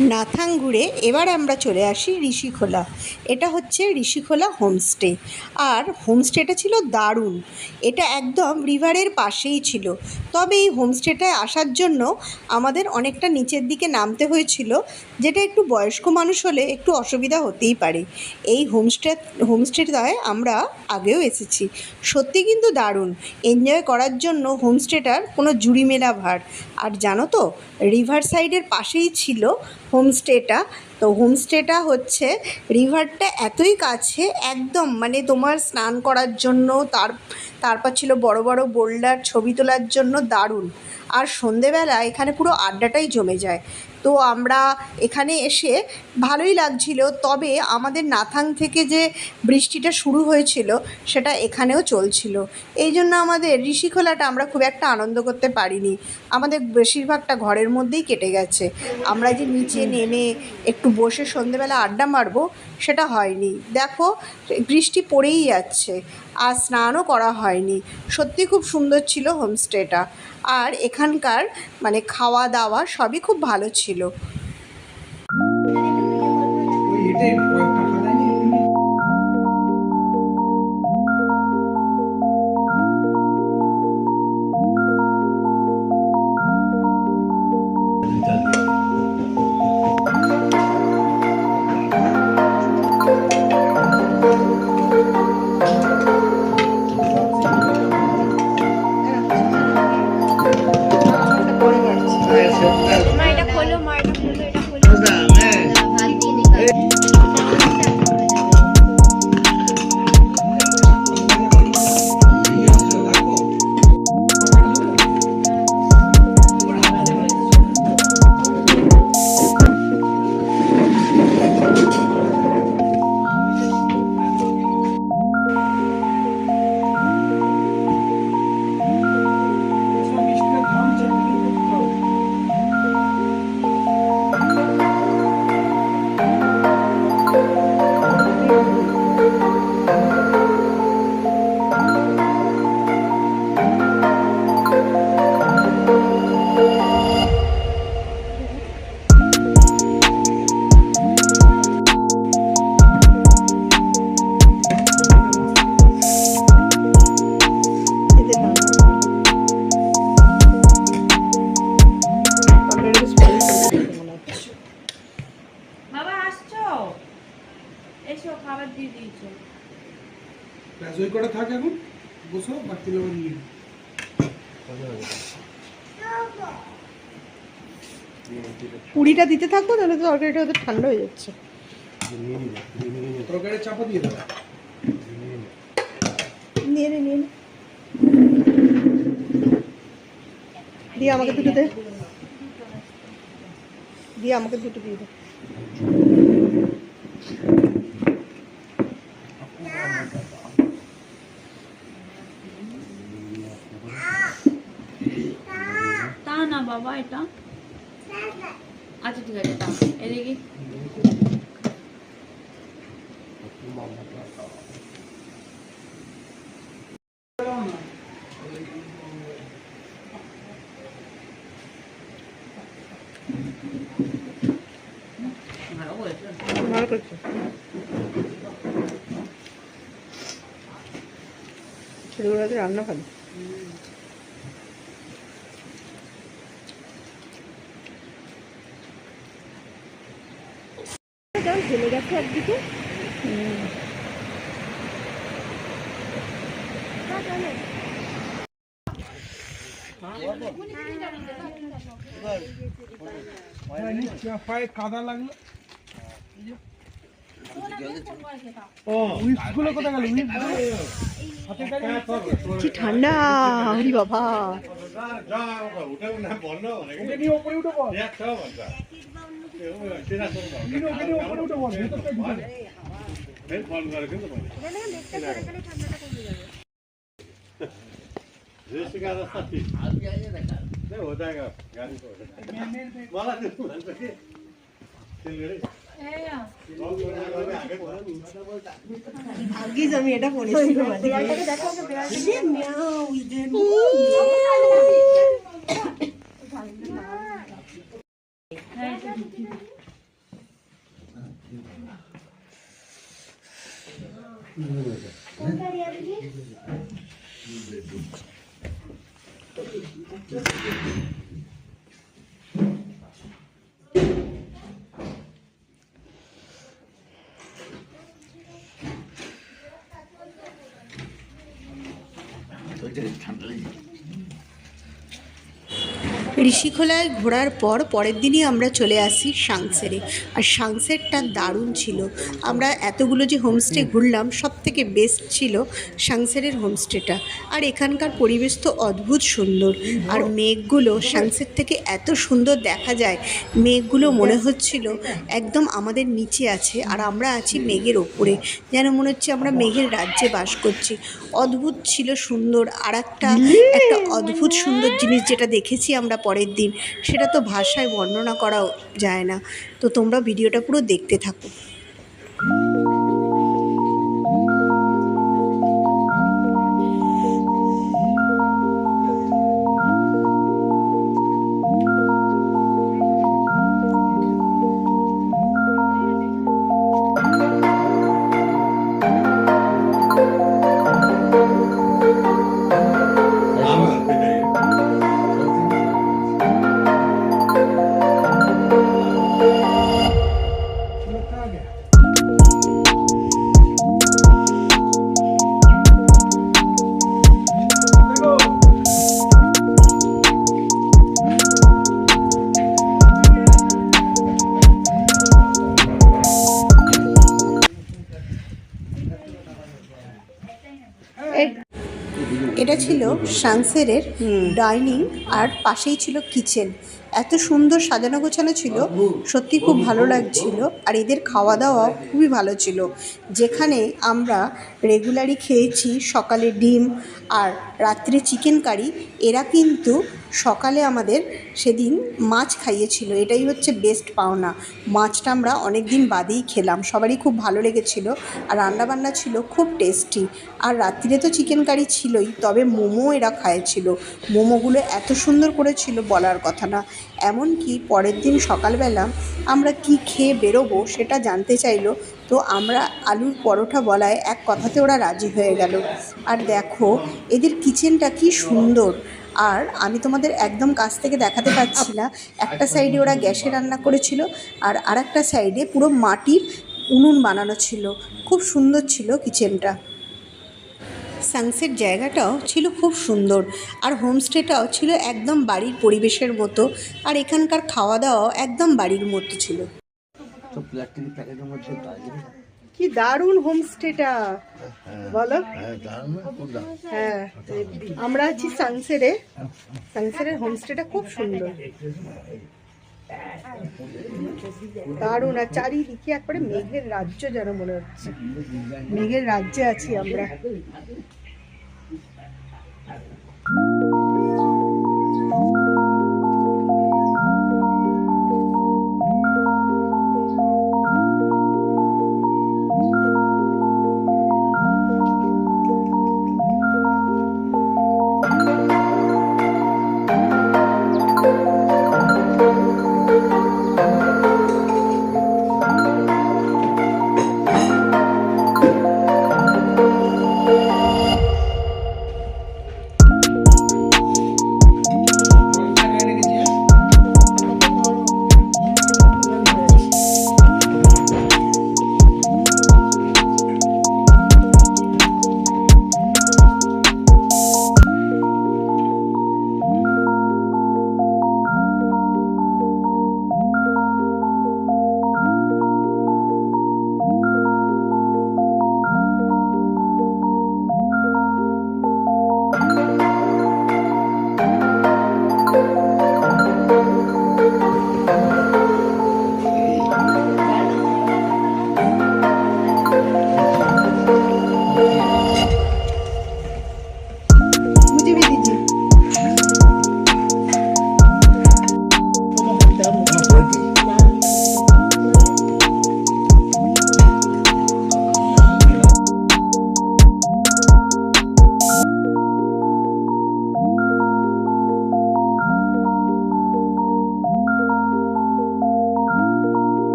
নাথাং ঘুরে এবার আমরা চলে আসি ঋষিখোলা। এটা হচ্ছে ঋষিখোলা হোমস্টে। আর হোমস্টেটা ছিল দারুণ। এটা একদম রিভারের পাশেই ছিল। তবে এই হোমস্টেটায় আসার জন্য আমাদের অনেকটা নিচের দিকে নামতে হয়েছিল, যেটা একটু বয়স্ক মানুষ হলে একটু অসুবিধা হতেই পারে। এই হোমস্টে, হোমস্টেটায় আমরা আগেও এসেছি। সত্যি কিন্তু দারুণ। এনজয় করার জন্য হোমস্টেটার কোনো জুড়ি মেলা ভার। আর জানো তো, রিভার সাইডের পাশেই ছিল হোমস্টেটা। তো হোমস্টেটা হচ্ছে রিভারটা এতই কাছে, একদম মানে তোমার স্নান করার জন্য, তার, তারপর ছিল বড় বড় বোল্ডার, ছবি তোলার জন্য দারুণ। আর সন্ধেবেলা এখানে পুরো আড্ডাটাই জমে যায়। তো আমরা এখানে এসে ভালোই লাগছিল। তবে আমাদের নাথাং থেকে যে বৃষ্টিটা শুরু হয়েছিল সেটা এখানেও চলছিল। এই জন্য আমাদের ঋষিখোলাটা আমরা খুব একটা আনন্দ করতে পারিনি। আমাদের বেশিরভাগটা ঘরের মধ্যেই কেটে গেছে। আমরা যে নিচে নেমে একটু বসে সন্ধেবেলা আড্ডা মারবো সেটা হয়নি। দেখো বৃষ্টি পড়েই যাচ্ছে। আর স্নানও করা হয়নি। সত্যি খুব সুন্দর ছিল হোমস্টেটা। আর এখানকার মানে খাওয়া দাওয়া সবই খুব ভালো ছিল। এসো খাবার দিয়ে দিয়েছ। ব্যাস ওই কটা থাক এখন। বসো বাকি লোক নিয়ে পুরিটা দিতে থাকব তাহলে তো তরকারিটা ওদের ঠান্ডা হয়ে যাচ্ছে। তরকারি চাপা দিয়ে দেবো নিয়ে নে নিয়ে দিয়ে আমাকে দুটো দে। দিয়ে আমাকে দুটো দিয়ে দে তা না বাবা এটা আচ্ছা ঠিক আছে তা এদিকে ভালো করছ ছেলেগুলোতে রান্না ভালো ঢেলে গেছে একদিকে হ্যাঁ, নিচ্ছি। আর পায়ে কাদা লাগল ও উইপসগুলো কোথায় গেল উইপসগুলো হাতে কাটে কি ঠান্ডা হরি বাবা ওকে নিয়ে ওপরে উঠে পড় নিয়ে ওকে নিয়ে ওপরে উঠে পড় ভেতরটা ঢুকে যা। ভাগ্যিস আমি এটা পড়েছি Thank you. ঋষিখোলায় ঘোরার পর পরের দিনই আমরা চলে আসি সাংসেরে। আর সাংসেরটা দারুণ ছিল। আমরা এতগুলো যে হোমস্টে ঘুরলাম সব থেকে বেস্ট ছিল সাংসেরের হোমস্টেটা। আর এখানকার পরিবেশ তো অদ্ভুত সুন্দর। আর মেঘগুলো সাংসের থেকে এত সুন্দর দেখা যায়। মেঘগুলো মনে হচ্ছিল একদম আমাদের নিচে আছে। আর আমরা আছি মেঘের ওপরে। যেন মনে হচ্ছে আমরা মেঘের রাজ্যে বাস করছি। অদ্ভুত ছিল সুন্দর। আর একটা একটা অদ্ভুত সুন্দর জিনিস যেটা দেখেছি আমরা পরের দিন। সেটা তো ভাষায় বর্ণনা করাও যায় না। তো তোমরা ভিডিওটা পুরো দেখতে থাকো। ছিল সাংসেরের ডাইনিং আর পাশেই ছিল কিচেন। এত সুন্দর সাজানো গোছানো ছিল সত্যি খুব ভালো লাগছিল। আর এদের খাওয়া দাওয়া খুবই ভালো ছিল। যেখানে আমরা রেগুলারই খেয়েছি সকালে ডিম আর রাত্রে চিকেন কারি এরা কিন্তু সকালে আমাদের সেদিন মাছ খাইয়েছিল। এটাই হচ্ছে বেস্ট পাওনা। মাছটা আমরা অনেক দিন বাদেই খেলাম। সবারই খুব ভালো লেগেছিল আর রান্নাবান্না ছিল খুব টেস্টি আর রাত্রিরে তো চিকেন কারি ছিলই তবে মোমো এরা খাইয়েছিল। মোমোগুলো এত সুন্দর করেছিল বলার কথা না। এমনকি পরের দিন সকালবেলা আমরা কি খেয়ে বেরোবো সেটা জানতে চাইলো, তো আমরা আলুর পরোটা বলায় এক কথাতে ওরা রাজি হয়ে গেল। আর দেখো, এদের কিচেনটা কি সুন্দর। আর আমি তোমাদের একদম কাছ থেকে দেখাতে পারছি না, একটা সাইডে ওরা গ্যাসে রান্না করেছিল আর আরেকটা সাইডে পুরো মাটির উনুন বানানো ছিল। খুব সুন্দর ছিল কিচেনটা। সানসেট জায়গাটাও ছিল খুব সুন্দর আর হোমস্টেটাও ছিল একদম বাড়ির পরিবেশের মতো আর এখানকার খাওয়া দাওয়াও একদম বাড়ির মতো ছিল। কি দারুণ হোমস্টেটা বলো। হ্যাঁ খুব দারুণ। হ্যাঁ আমরা আছি সানসেরে সানসেরের হোমস্টেটা খুব সুন্দর। দারুণ আর চারিদিকে একবারে মেঘের রাজ্য যেন মনে হচ্ছে। মেঘের রাজ্যে আছি আমরা। thank you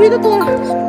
কিছুই তো তোর সানসেট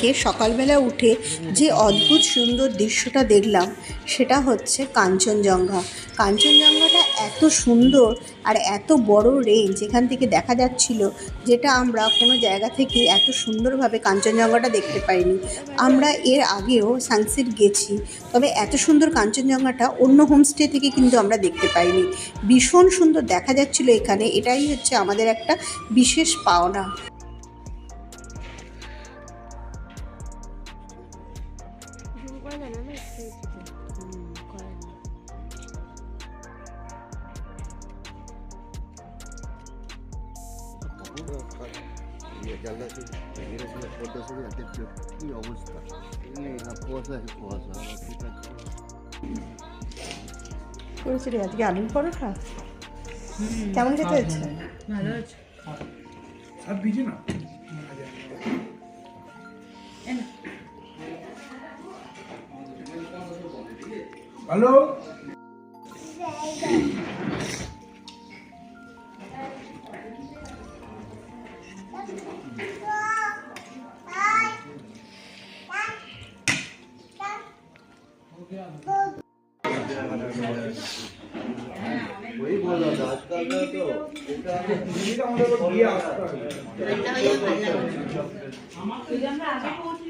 থেকে সকালবেলা উঠে যে অদ্ভুত সুন্দর দৃশ্যটা দেখলাম, সেটা হচ্ছে কাঞ্চনজঙ্ঘা। কাঞ্চনজঙ্ঘাটা এত সুন্দর আর এত বড় রেঞ্জ এখান থেকে দেখা যাচ্ছিল যেটা আমরা কোনো জায়গা থেকে এত সুন্দরভাবে কাঞ্চনজঙ্ঘাটা দেখতে পাইনি। আমরা এর আগেও সানসেট গেছি, তবে এত সুন্দর কাঞ্চনজঙ্ঘাটা অন্য হোমস্টে থেকে কিন্তু আমরা দেখতে পাইনি। ভীষণ সুন্দর দেখা যাচ্ছিল এখানে, এটাই হচ্ছে আমাদের একটা বিশেষ পাওনা। কি অবস্থা এই না কুয়াশা আছে কুয়াশা ঠিক আছে করেছি রে আজকে আলুর পরোটা কেমন খেতে হচ্ছে ভালো আছে আর দিছি না হ্যালো ওই বলো আজকাল তো এটা দিদিটা আমাদের আবার গিয়ে আসতে হবে ছোট মোটো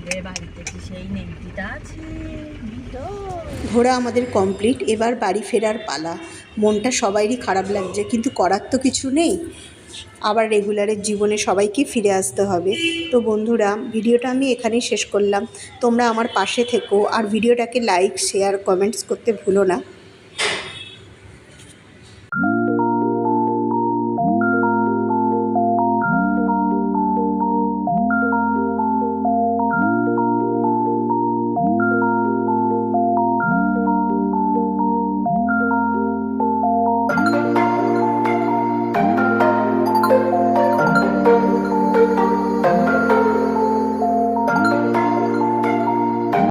ঘোরা আমাদের কমপ্লিট এবার বাড়ি ফেরার পালা। মনটা সবাইরই খারাপ লাগছে, কিন্তু করার তো কিছু নেই। আবার রেগুলারের জীবনে সবাইকে ফিরে আসতে হবে। তো বন্ধুরা, ভিডিওটা আমি এখানেই শেষ করলাম। তোমরা আমার পাশে থেকো, আর ভিডিওটাকে লাইক শেয়ার কমেন্টস করতে ভুলো না।